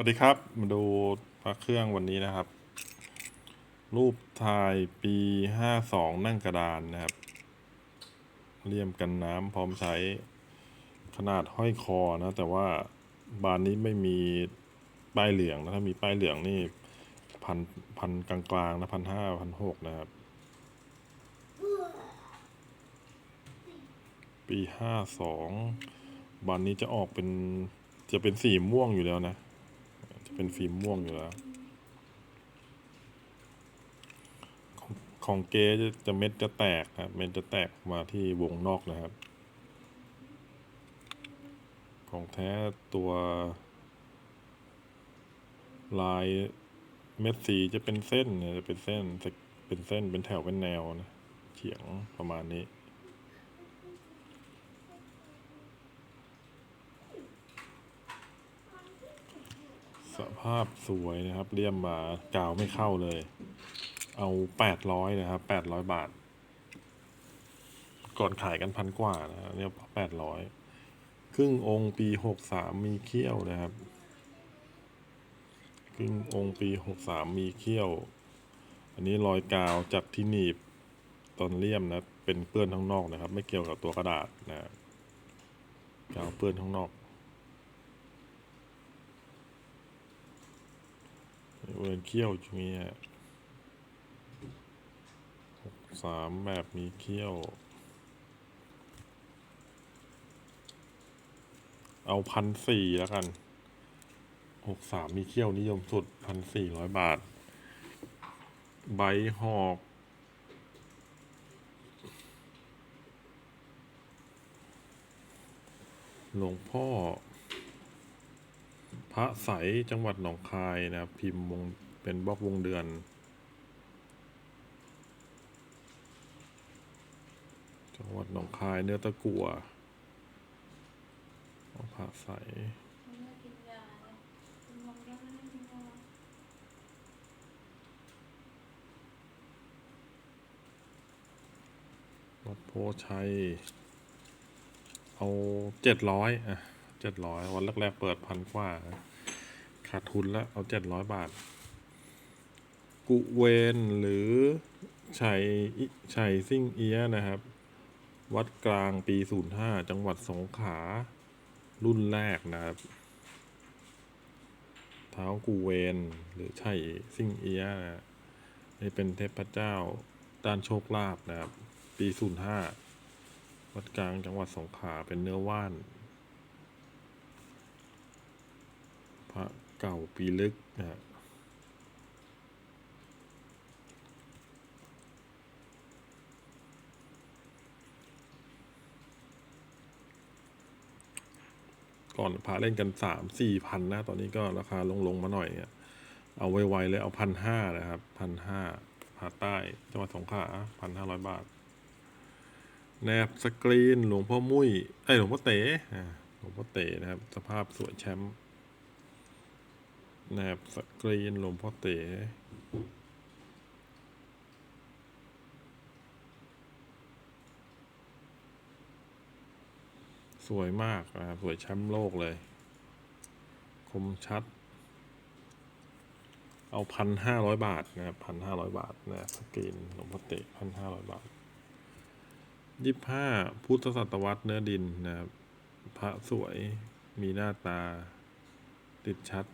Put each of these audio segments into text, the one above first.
วัสดีครับ มาดูพระเครื่องวันนี้นะครับ รูปถ่ายปีห้าสองนั่งกระดานนะครับ เลี่ยมกันน้ำพร้อมใช้ขนาดห้อยคอนะ แต่ว่าบานนี้ไม่มีป้ายเหลืองนะถ้ามีป้ายเหลืองนี่พันพันกลางๆนะพันห้าพันหกนะครับ ปีห้าสองบานนี้จะออกเป็นจะเป็นสีม่วงอยู่แล้วนะจะ เป็นฟิล์มม่วงอยู่แล้ว ของของเกจะจะเม็ดจะแตกครับ เม็ดจะแตกมาที่วงนอกนะครับ ของแท้ตัว ลายเม็ดสีจะเป็นเส้นนะจะเป็นเส้นเป็นเส้นเป็นแถวเป็นแนวนะเฉียงประมาณนี้ ส ภาพสวยนะครับ เลี่ยมมากาวไม่เข้าเลย เอาแปดร้อยนะครับแปดร้อยบาท ก่อนขายกันพันกว่านะเนี่ยแปดร้อยครึ่งองค์ปีหกสามมีเขี้ยวนะครับครึ่งองค์ปีหกสามมีเขี้ยว อันนี้รอยกาวจากที่หนีบตอนเลี่ยมนะเป็นเปื้อนข้างนอกนะครับ ไม่เกี่ยวกับตัวกระดาษนะกาวเปื้อนข้างนอก เวิร์นเขี้ยวช่วงนี้หกสามแบบมีเขี้ยว เอาพันสี่แล้วกันหกสามมีเขี้ยวนิยมสุดพันสี่ร้อยบาท ใบหอกหลวงพ่อ ระใสจังหวัดหนองคายนะครับ พิมพ์วงเป็นบล็อกวงเดือน จังหวัดหนองคายเนื้อตะกัวพระใสไม่กินยาเลยกินนมยังไม่ได้กินยาวัดโพชัย เอาเจ็ดร้อยอะเจ็ดร้อยวันแรกๆเปิดพันกว่า ขาดทุนแล้วเอาเจ็ดร้อยบาท กุเวนหรือชัยชัยซิ่งเอียะนะครับ วัดกลางปี 05 จังหวัดสงขลารุ่นแรกนะครับ เท้ากูเวนหรือชัยซิ่งเอียะนะนี่เป็นเทพเจ้าด้านโชคลาภนะครับ ปี 05 วัดกลางจังหวัดสงขลาเป็นเนื้อว่านพระ เก่าปีลึกนะก่อนพระเล่นกันสามสี่พันนะตอนนี้ก็ราคาลงลงมาหน่อยเนี่ยเอาไวๆเลยเอาพันห้านะครับพันห้าพระใต้จังหวัดสงขลาพันห้าร้อยบาท แนบสกรีนหลวงพ่อมุ้ยไอหลวงพ่อเต๋อหลวงพ่อเต๋นะครับ สภาพสวยแชมป์ แนบสกรีนหลวงพ่อเต๋สวยมากนะครับสวยแชมป์โลกเลย คมชัด เอาพันห้าร้อยบาทนะครับพันห้าร้อยบาทนะสกรีนหลวงพ่อเต๋พันห้าร้อยบาทยี่ห้าพุทธศตวรรษเนื้อดินนะครับพระสวยมีหน้าตาติดชัด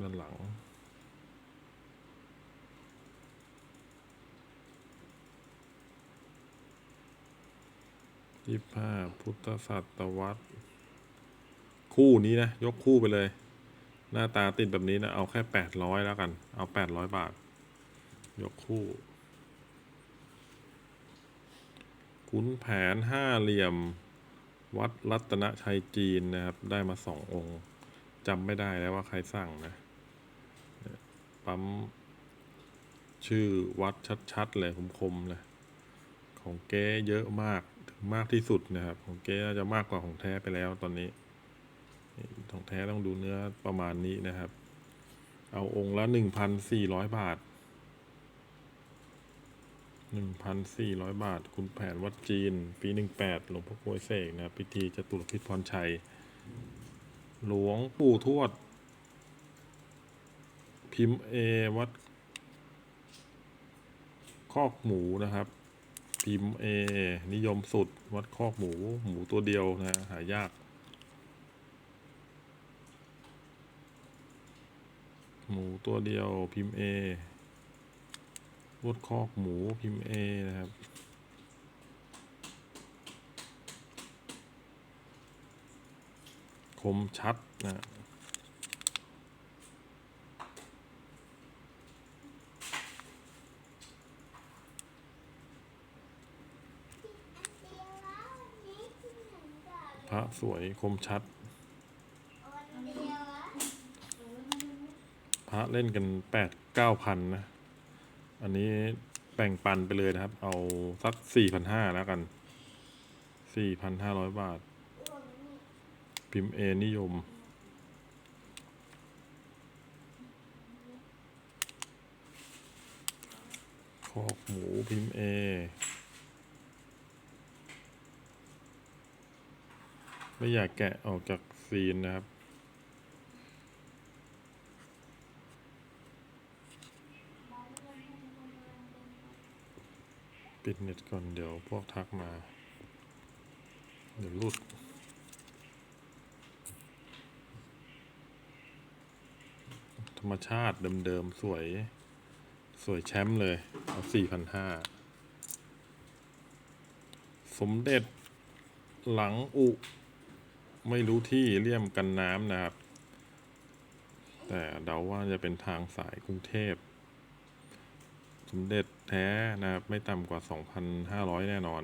ด้านหลัง ยี่ห้าพุทธศตวรรษคู่นี้นะ ยกคู่ไปเลย หน้าตาติดแบบนี้นะ เอาแค่แปดร้อยแล้วกัน เอาแปดร้อยบาท ยกคู่ขุนแผนห้าเหลี่ยมวัดรัตนชัยจีนนะครับ ได้มาสององค์จำไม่ได้แล้วว่าใครสั่งนะ ปั๊ม ชื่อวัดชัดๆเลยคมๆเลยของเก๊เยอะมากถึงมากที่สุดนะครับ ของเก๊น่าจะมากกว่าของแท้ไปแล้วตอนนี้ของแท้ต้องดูเนื้อประมาณนี้นะครับ เอาองค์ละหนึ่งพันสี่ร้อยบาทหนึ่งพันสี่ร้อยบาท คุณแผนวัดจีน ปีหนึ่งแปดหลวงพ่อกล้วยเสกนะพิธีจตุรพิธพรชัย หลวงปู่ทวด พิมพ์เอวัด คอกหมูนะครับ พิมพ์เอนิยมสุด วัดคอกหมู หมูตัวเดียวนะฮะหายาก หมูตัวเดียวพิมพ์เอวัดคอกหมูพิมพ์เอนะครับคมชัดนะ พระสวยคมชัด พระเล่นกันแปดเก้าพันนะ อันนี้แบ่งปันไปเลยนะครับ เอาสักสี่พันห้าแล้วกันสี่พันห้าร้อยบาท พิมพ์เอนิยมคอกหมูพิมพ์เอ ไม่อยากแกะออกจากซีนนะครับ ปิดเน็ตก่อนเดี๋ยวพวกทักมา เดี๋ยวรุดธรรมชาติเดิมๆ สวย สวยแชมป์เลย เอาสี่พันห้า สมเด็จหลังอุ ไม่รู้ที่เลี่ยมกันน้ำนะครับ แต่เดาว่าจะเป็นทางสายกรุงเทพ สมเด็จแท้นะครับ ไม่ต่ำกว่า 2,500 แน่นอน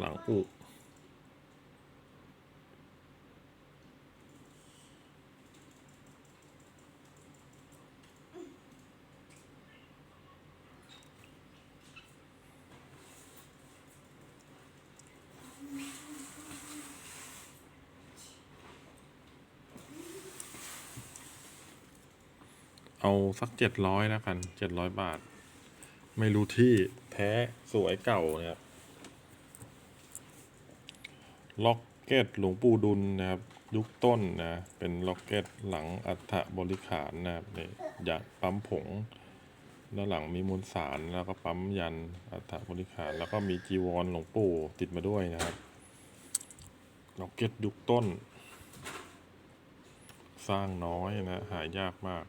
หลังอุ เอาสักเจ็ดร้อยแล้วกันเจ็ดร้อยบาท ไม่รู้ที่แท้สวยเก่านะครับล็อกเก็ตหลวงปู่ดุลนะครับ ยุคต้นนะ เป็นล็อกเก็ตหลังอัฐบริขารนะครับนี่ยันปั๊มผง ด้านหลังมีมวลสารแล้วก็ปั๊มยันอัฐบริขาร แล้วก็มีจีวรหลวงปู่ติดมาด้วยนะครับล็อกเก็ตยุคต้น สร้างน้อยนะ หายากมาก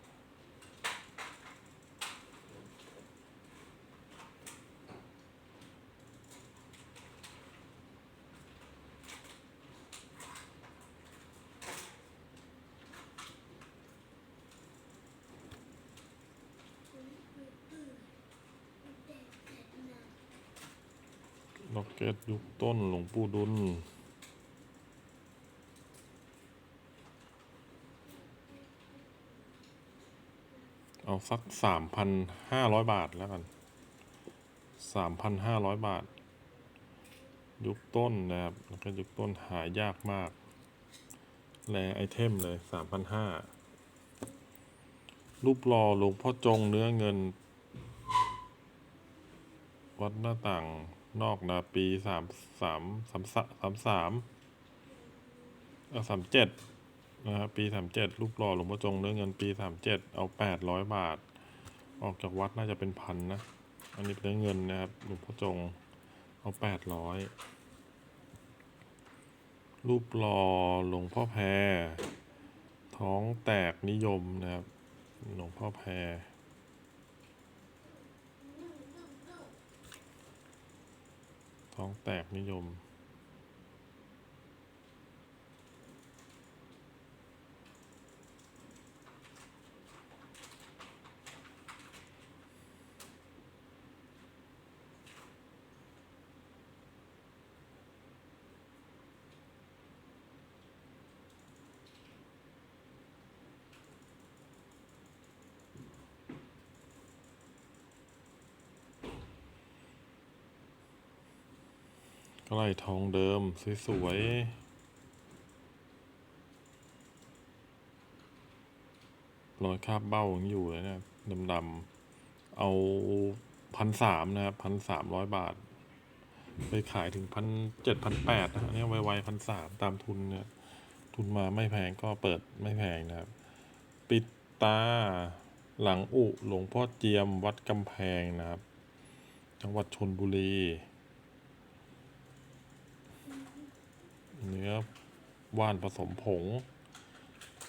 ล็อกเก็ตยุคต้นหลวงปู่ดุลเอาสักสามพันห้าร้อยบาทแล้วกันสามพันห้าร้อยบาท ยุคต้นนะครับ แล้วก็ยุคต้นหายากมาก แลไอเทมเลยสามพันห้ารูปหล่อหลวงพ่อจงเนื้อเงิน วัดหน้าต่าง นอกนาปีสามสามสามสามสามสามเจ็ดนะครับปีสามเจ็ดรูปหล่อหลวงพ่อจงเนื้อเงินปีสามเจ็ดเอาแปดร้อยบาท ออกจากวัดน่าจะเป็นพันนะ อันนี้เป็นเนื้อเงินนะครับหลวงพ่อจงเอาแปดร้อยรูปหล่อหลวงพ่อแพรท้องแตกนิยมนะครับ หลวงพ่อแพร ท้องแตกนิยม ก็ไล่ทองเดิม สวยๆรอยคราบเบ้ายังอยู่เลยนะดำๆเอาพันสามนะครับพันสามร้อยบาท ไปขายถึงพันเจ็ดพันแปดนะฮะเนี่ยไวๆพันสามตามทุนเนี่ยทุนมาไม่แพงก็เปิดไม่แพงนะครับ ปิดตาหลังอุหลวงพ่อเจียมวัดกำแพงนะครับ จังหวัดชนบุรี เนื้อว่านผสมผง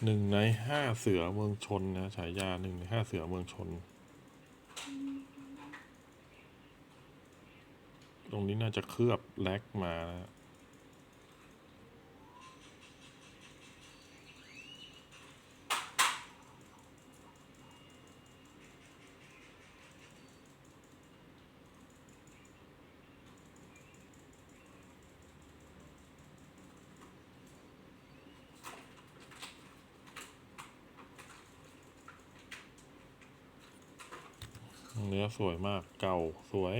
หนึ่งในห้าเสือเมืองชนนะฉายาหนึ่งในห้าเสือเมืองชน ตรงนี้น่าจะเคลือบแลกมานะ เนื้อสวยมากเก่าสวย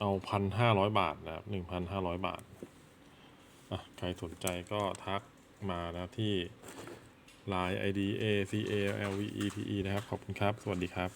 เอาพันห้าร้อยบาทนะครับหนึ่งพันห้าร้อยบาทอะใครสนใจก็ทักมานะที่ Line ID A C A L V E T E นะครับ ขอบคุณครับ สวัสดีครับ